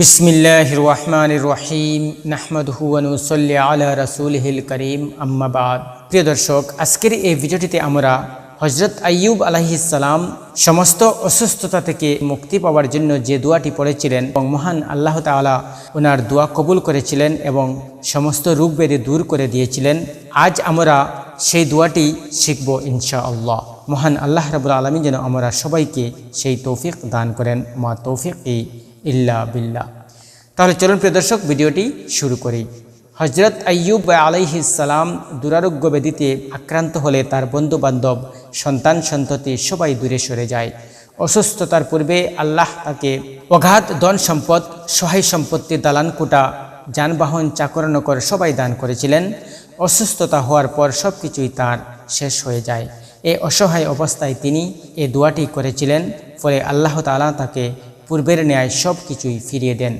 বিসমিল্লাহ রহমান রহিম নাহমদহু অনুসল্লি আলা রসুলহিল করিম আম্মাবাদ প্রিয় দর্শক, আজকের এই ভিডিওটিতে আমরা হজরত আইয়ুব আলাহিসাল্লাম সমস্ত অসুস্থতা থেকে মুক্তি পাওয়ার জন্য যে দোয়াটি পড়েছিলেন এবং মহান আল্লাহ তাআলা ওনার দোয়া কবুল করেছিলেন এবং সমস্ত রোগ ব্যাধি দূর করে দিয়েছিলেন, আজ আমরা সেই দোয়াটি শিখব ইনশা আল্লাহ মহান আল্লাহ রাবুল আলমী যেন আমরা সবাইকে সেই তৌফিক দান করেন। মা তৌফিক ই ইল্লা বিল্লাহ। তাহলে চলুন প্রিয় দর্শক, ভিডিওটি শুরু করি। হজরত আইয়ুব আলাইহিসালাম দুরারোগ্য ব্যাধিতে আক্রান্ত হলে তার বন্ধু বান্ধব সন্তান সন্ততি সবাই দূরে সরে যায়। অসুস্থতার পূর্বে আল্লাহ তাকে অগাধ ধন সম্পদ, সহায় সম্পত্তি, দালান কোটা, যানবাহন চাকর নকর সবাই দান করেছিলেন। অসুস্থতা হওয়ার পর সব কিছুই তার শেষ হয়ে যায়। এই অসহায় অবস্থায় তিনি এ দোয়াটি করেছিলেন, ফলে আল্লাহ তাআলা তাকে পূর্বের ন্যায় সব কিছুই ফিরিয়ে দেন।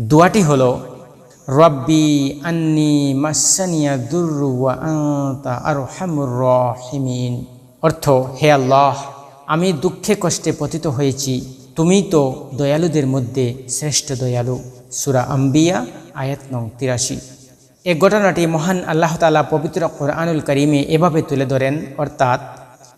দোয়াটি হল, রব্বি আন্নি মাসানিয়া দুর্রু ওয়া আনতা আরহামুর রহিমিন। অর্থ, হে আল্লাহ, আমি দুঃখে কষ্টে পতিত হয়েছি। তুমি তো দয়ালুদের মধ্যে শ্রেষ্ঠ দয়ালু। সুরা আম্বিয়া, আয়াত নং তিরাশি। এ ঘটনাটি মহান আল্লাহ তালা পবিত্র কোরআনুল করিমে এভাবে তুলে ধরেন, অর্থাৎ,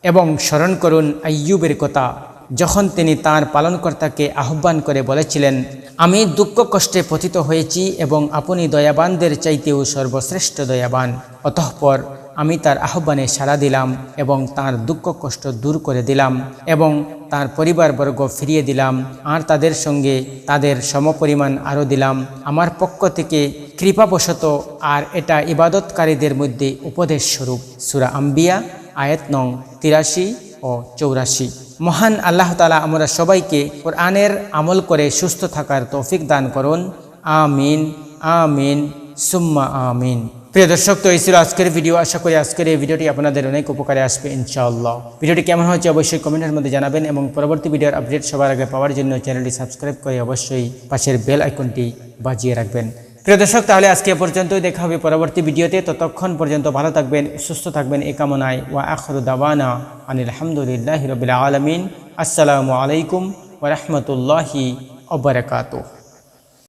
এবং স্মরণ করুন আইয়ুবের কথা যখন তিনি তার পালনকর্তাকে আহ্বান করে বলেছিলেন, আমি দুঃখ কষ্টে পতিত হয়েছি এবং আপনি দয়াবানদের চাইতেও সর্বশ্রেষ্ঠ দয়াবান। অতঃপর আমি তার আহ্বানে সাড়া দিলাম এবং তার দুঃখ কষ্ট দূর করে দিলাম এবং তার পরিবারবর্গ ফিরিয়ে দিলাম আর তাদের সঙ্গে তাদের সমপরিমাণ আরও দিলাম। আমার পক্ষ থেকে কৃপাবশত আর এটা ইবাদতকারীদের মধ্যে উপদেশ স্বরূপ। সুরা আম্বিয়া, আয়াত নং তিরাশি ও চৌরাশি। মহান আল্লাহ তালা আমরা সবাইকে কোরআনের আমল করে সুস্থ থাকার তৌফিক দান করুন। আমিন আমিন, সুম্মা আমিন। প্রিয় দর্শক, তো এই ছিল আজকের ভিডিও। আশা করি আজকের এই ভিডিওটি আপনাদের অনেক উপকারে আসবে ইনশাআল্লাহ। ভিডিওটি কেমন হয়েছে অবশ্যই কমেন্টের মধ্যে জানাবেন এবং পরবর্তী ভিডিওর আপডেট সবার আগে পাওয়ার জন্য চ্যানেলটি সাবস্ক্রাইব করে অবশ্যই পাশের বেল আইকনটি বাজিয়ে রাখবেন। প্রিয় দর্শক, তাহলে আজকে পর্যন্তই। দেখা হবে পরবর্তী ভিডিওতে। ততক্ষণ পর্যন্ত ভালো থাকবেন, সুস্থ থাকবেন। এ কামনায়। ওয়া আখর দাবানা আনিল হামদুলিল্লাহ রবিল আলমিন। আসসালামু আলাইকুম ওরহমতুল্লাহি ওবরাকাতুহ